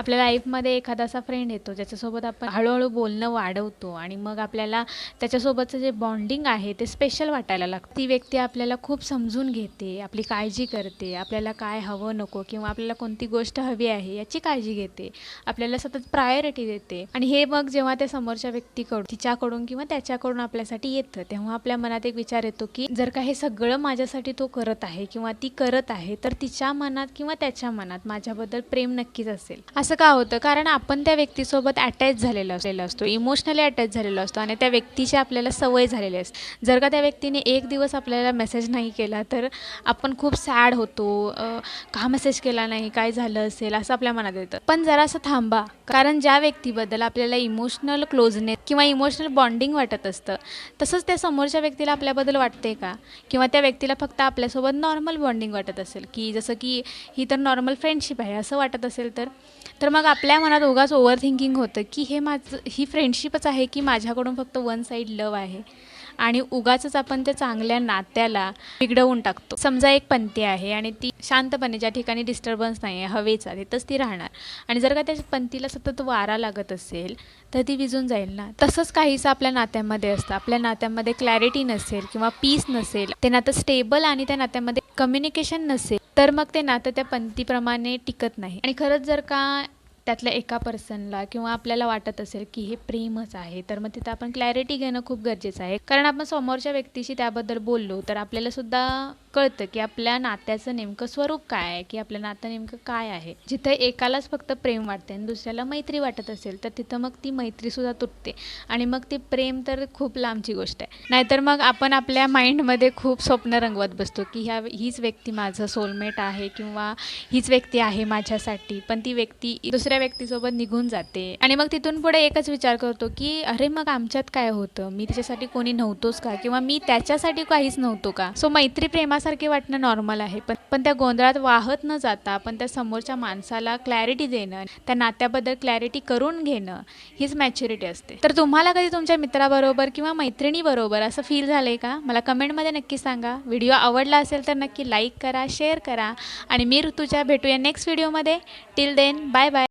आपल्या लाईफमध्ये एखादा असा फ्रेंड येतो ज्याच्यासोबत आपण हळूहळू बोलणं वाढवतो आणि मग आपल्याला त्याच्यासोबतचं जे बॉन्डिंग आहे ते स्पेशल वाटायला लागतं. ती व्यक्ती आपल्याला खूप समजून घेते आपली काळजी करते आपल्याला काय हवं नको किंवा आपल्याला कोणती गोष्ट हवी आहे याची काळजी घेते आपल्याला सतत प्रायोरिटी देते. आणि हे मग जेव्हा त्या समोरच्या व्यक्तीकडून तिच्याकडून किंवा त्याच्याकडून आपल्यासाठी येतं तेव्हा आपल्या मनात एक विचार येतो की जर का हे सगळं माझ्यासाठी तो करत आहे किंवा ती करत आहे तर तिच्या मनात किंवा त्याच्या मनात माझ्याबद्दल प्रेम नक्कीच असेल. असं असं का होतं? कारण आपण त्या व्यक्तीसोबत अटॅच झालेलो असलेला असतो. इमोशनली अटॅच झालेलो असतो आणि त्या व्यक्तीची आपल्याला सवय झालेली असते. जर का त्या व्यक्तीने एक दिवस आपल्याला मेसेज नाही केला तर आपण खूप सॅड होतो. का मेसेज केला नाही? काय झालं असेल? असं आपल्या मनात येतं. पण जरासं थांबा. कारण ज्या व्यक्तीबद्दल आपल्याला इमोशनल क्लोजनेस किंवा इमोशनल बॉन्डिंग वाटत असतं तसंच त्या समोरच्या व्यक्तीला आपल्याबद्दल वाटते का? किंवा त्या व्यक्तीला फक्त आपल्यासोबत नॉर्मल बॉन्डिंग वाटत असेल? की जसं की ही तर नॉर्मल फ्रेंडशिप आहे असं वाटत असेल तर? तर मग आपल्या मनात उगाच ओव्हर थिंकिंग होतं की हे माझं ही फ्रेंडशिपच आहे की माझ्याकडून फक्त वन साईड लव आहे? आणि उगाचच आपण त्या चांगल्या नात्याला बिघडवून टाकतो. समजा एक पंथी आहे आणि ती शांतपणे ज्या ठिकाणी डिस्टर्बन्स नाही आहे हवेचा तिथंच ती राहणार. आणि जर का त्या पंथीला सतत वारा लागत असेल तर ती विजून जाईल ना? तसंच काहीसं आपल्या नात्यामध्ये असतं. आपल्या नात्यामध्ये क्लॅरिटी नसेल किंवा पीस नसेल ते नातं स्टेबल आणि त्या नात्यामध्ये कम्युनिकेशन नसेल तर मग ते नातं त्या पंथीप्रमाणे टिकत नाही. आणि खरंच जर का त्यातल्या एका पर्सनला किंवा आपल्याला वाटत असेल की हे प्रेमच आहे तर मग तिथं आपण क्लॅरिटी घेणं खूप गरजेचं आहे. कारण आपण समोरच्या व्यक्तीशी त्याबद्दल बोललो तर आपल्याला सुद्धा कळतं की आपल्या नात्याचं नेमकं स्वरूप काय आहे की आपलं नातं नेमकं काय आहे. जिथं एकालाच फक्त प्रेम वाटते आणि दुसऱ्याला मैत्री वाटत असेल तर तिथं मग ती मैत्रीसुद्धा तुटते. आणि मग ते प्रेम तर खूप लांबची गोष्ट आहे. नाहीतर मग आपण आपल्या माइंडमध्ये खूप स्वप्न रंगवत बसतो की ह्या हीच व्यक्ती माझं सोलमेट आहे किंवा हीच व्यक्ती आहे माझ्यासाठी. पण ती व्यक्ती दुसऱ्या व्यक्तीसोबत निघून जाते. आणि मग तिथून पुढे एकच विचार करतो की अरे मग आमच्यात काय होतं? मी तिच्यासाठी कोणी नव्हतोच का? किंवा मी त्याच्यासाठी काहीच नव्हतो का? सो मैत्री प्रेमा गोंधळासारखे वाटणं नॉर्मल आहे. पण पण त्या गोंधळात वाहत न जाता पण त्या समोरच्या माणसाला क्लॅरिटी देणं त्या नात्याबद्दल क्लॅरिटी करून घेणं हीच मॅच्युरिटी असते. तर तुम्हाला कधी तुमच्या मित्राबरोबर किंवा मैत्रिणीबरोबर असं फील झालंय का? मला कमेंटमध्ये नक्की सांगा. व्हिडिओ आवडला असेल तर नक्की लाईक करा शेअर करा. आणि मी ऋतूच्या भेटूया नेक्स्ट व्हिडिओमध्ये टिल देन बाय बाय